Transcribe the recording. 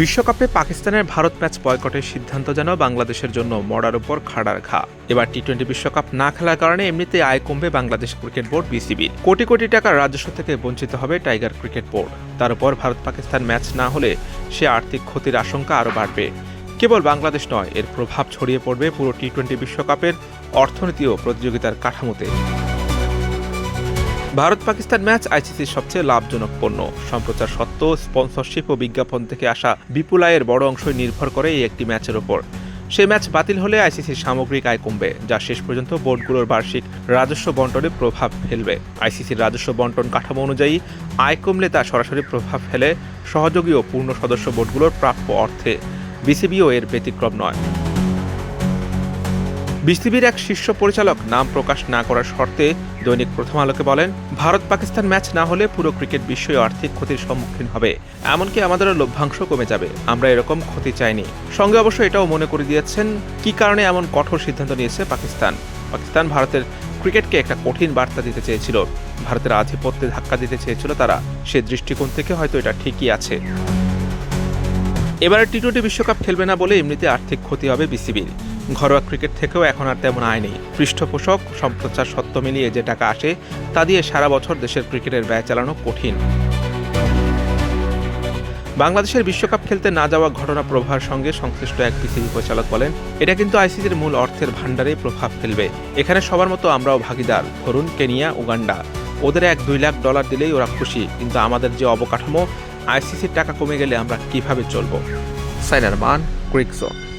বিশ্বকাপে পাকিস্তানের ভারত ম্যাচ বয়কটের সিদ্ধান্ত যেন বাংলাদেশের জন্য মরার উপর খাড়ার ঘা। এবার টি টোয়েন্টি বিশ্বকাপ না খেলার কারণে এমনিতে আয় কমবে বাংলাদেশ ক্রিকেট বোর্ড বিসিবির কোটি কোটি টাকার রাজস্ব থেকে বঞ্চিত হবে টাইগার ক্রিকেট বোর্ড। তার উপর ভারত পাকিস্তান ম্যাচ না হলে সে আর্থিক ক্ষতির আশঙ্কা আরও বাড়বে। কেবল বাংলাদেশ নয়, এর প্রভাব ছড়িয়ে পড়বে পুরো টি টোয়েন্টি বিশ্বকাপের অর্থনীতি ও প্রতিযোগিতার কাঠামোতে। ভারত পাকিস্তান ম্যাচ আইসিসির সবচেয়ে লাভজনক পণ্য। সম্প্রচার সত্ত্ব স্পন্সরশিপ ও বিজ্ঞাপন থেকে আসা বিপুল আয়ের বড় অংশই নির্ভর করে এই একটি ম্যাচের ওপর। সে ম্যাচ বাতিল হলে আইসিসির সামগ্রিক আয় কমবে, যা শেষ পর্যন্ত বোর্ডগুলোর বার্ষিক রাজস্ব বন্টনে প্রভাব ফেলবে। আইসিসির রাজস্ব বন্টন কাঠামো অনুযায়ী, আয় কমলে তা সরাসরি প্রভাব ফেলে সহযোগী ও পূর্ণ সদস্য বোর্ডগুলোর প্রাপ্য অর্থে। বিসিবিও এর ব্যতিক্রম নয়। বিসিবির এক শীর্ষ পরিচালক নাম প্রকাশ না করার শর্তে দৈনিক প্রথম আলোকে বলেন ভারত পাকিস্তান ম্যাচ না হলে পুরো ক্রিকেট বিশ্বই আর্থিক ক্ষতির সম্মুখীন হবে। এমনকি আমাদেরও লভ্যাংশ কমে যাবে। আমরা এরকম ক্ষতি চাইনি। সঙ্গে অবশ্য এটাও মনে করে দিয়েছেন, কি কারণে এমন কঠোর সিদ্ধান্ত নিয়েছে পাকিস্তান। পাকিস্তান ভারতের ক্রিকেটকে একটা কঠিন বার্তা দিতে চেয়েছিল। ভারতের আধিপত্যে ধাক্কা দিতে চেয়েছিল তারা। সে দৃষ্টিকোণ থেকে হয়তো এটা ঠিকই আছে। এবারে টি টোয়েন্টি বিশ্বকাপ খেলবে না বলে এমনিতে আর্থিক ক্ষতি হবে বিসিবির। ঘরোয়া ক্রিকেট থেকেও এখন আর তেমন আয় নেই। পৃষ্ঠপোষক, সম্প্রচার সত্ত্ব মিলিয়ে যে টাকা আসে, তা দিয়ে সারা বছর দেশের ক্রিকেটের ব্যয় চালানো কঠিন। বাংলাদেশের বিশ্বকাপ খেলতে না যাওয়া ঘটনা প্রভার সঙ্গে সংশ্লিষ্ট এক বিসিবি পরিচালক বলেন, এটা কিন্তু আইসিসির মূল অর্থের ভাণ্ডারে প্রভাব ফেলবে। এখানে সবার মতো আমরাও ভাগিদার। ধরুন, কেনিয়া, উগান্ডা। ওদের এক দুই লাখ ডলার দিলেই ওরা খুশি। কিন্তু আমাদের যে অবকাঠামো, আইসিসির টাকা কমে গেলে আমরা কীভাবে চলবো? সাইনার মান ক্রিকজোন